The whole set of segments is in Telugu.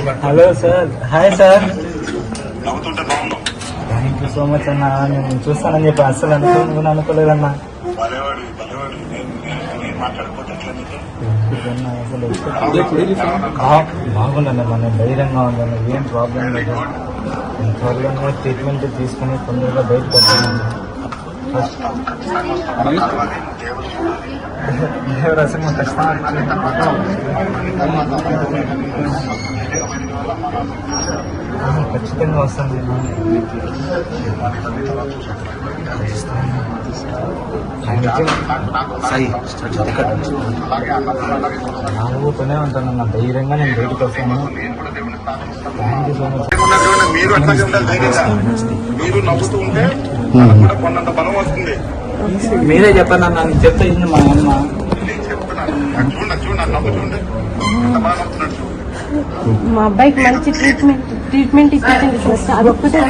Hello sir. Hi sir. Thank you so much అన్న. నేను చూస్తానని చెప్పి అస్సలు అనుకో అనుకోలేదన్నా. భలేవాడి భలేవాడి. నేను నేను- నేను మాట్లాడకపోతే ఎట్లా నీకు? ఇదన్నా అసలు బా- బాగుందండి మన ధైర్యంగా ఉందండి ఏం ప్రాబ్లం లేదు. నేను త్వరలోనే ట్రీట్మెంట్ తీసుకుని తొందరగా బయటకు మాకు ఖచ్చితంగా ఖచ్చితంగా వస్తాను. నవ్వుతూనే ఉంటాను నా ధైర్యంగా నేను బయటకు వస్తాను. థ్యాంక్ యూ సో మచ్ మీరు కొన్నంత బలం వస్తుంది. మీరే చెప్పండి అన్న నేను చెప్తే మా అమ్మ. నేను చెప్తున్నాను. నాకు చూడు నాకు చూడు నాకు నవ్వు చూడండి ఎంత బాగా నవ్వుతున్నాడు మా అబ్బాయికి మంచి ట్రీట్మెంట్ ట్రీట్మెంట్ ఇప్పించండి సార్ అదొక్కటే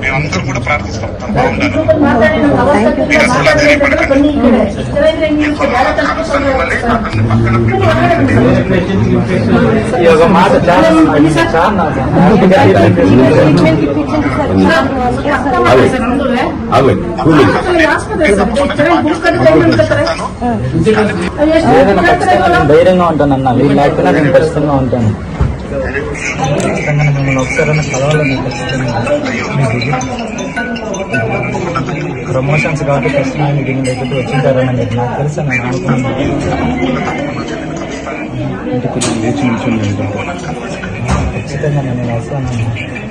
మేమందరం కూడా ప్రార్థిస్తాం బాగుండాలి నేను ధైర్యంగా ఉంటాను అన్న వీళ్ళు లేకపోయినా నేను ఖచ్చితంగా ఉంటాను. మిమ్మల్ని ఒకసారి కలవాలని ప్రమోషన్స్ కాబట్టి ఖచ్చితంగా మీకు మీ దగ్గరికి వచ్చింటారని నాకు తెలుసు నేను అనుకున్నాను. ఇంటికి ఖచ్చితంగా నేను వస్తాను